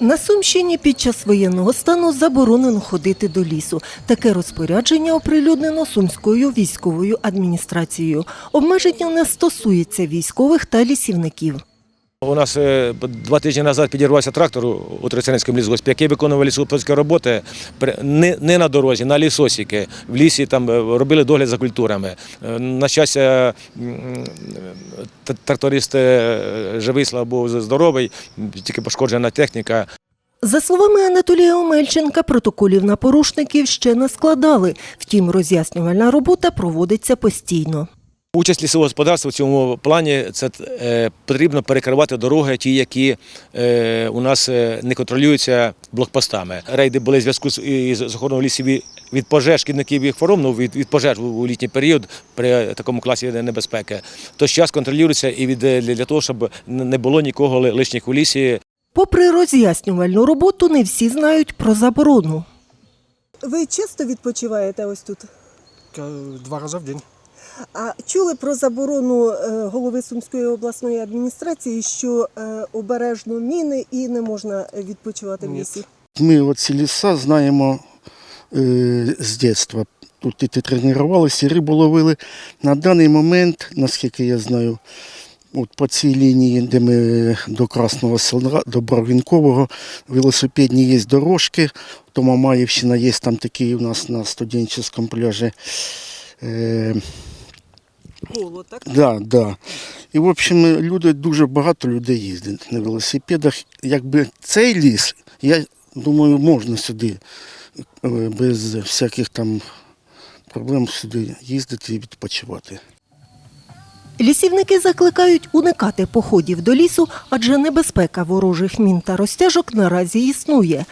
На Сумщині під час воєнного стану заборонено ходити до лісу. Таке розпорядження оприлюднено Сумською військовою адміністрацією. Обмеження не стосується військових та лісівників. У нас е, два тижні назад підірвався трактор у Трицянському лісгоспі, який виконував лісопільські роботи не, на дорозі, на лісосіки. В лісі там е, робили догляд за культурами. Е, На щастя, тракторист живий, слава Богу, здоровий, тільки пошкоджена техніка. За словами Анатолія Омельченка, протоколів на порушників ще не складали. Втім, роз'яснювальна робота проводиться постійно. Участь лісового господарства в цьому плані це е, потрібно перекривати дороги, ті, які е, у нас е, не контролюються блокпостами. Рейди були в зв'язку з, із з охороною лісів від- пожеж, шкідників і хвороб, ну, від, від пожеж у, у літній період при такому класі небезпеки. То час контролюється і від, для, для того, щоб не було нікого лишніх у лісі. Попри роз'яснювальну роботу, не всі знають про заборону. Ви часто відпочиваєте ось тут? Два рази в день. А чули про заборону е, голови Сумської обласної адміністрації, що е, обережно міни і не можна відпочивати в лісі? Ми оці ліса знаємо е, з дитинства. Тут діти тренувалися, і рибу ловили. На даний момент, наскільки я знаю, от по цій лінії, де ми до Красного села, до Бровінкового, велосипедні є дорожки. То Мамаївщина є там такі у нас на студентському пляжі. Е, Голо, так? Да, да. І, в общем, люди, дуже багато людей їздять на велосипедах. Якби цей ліс, я думаю, можна сюди е, без всяких там проблем сюди їздити і відпочивати. Лісівники закликають уникати походів до лісу, адже небезпека ворожих мін та розтяжок наразі існує.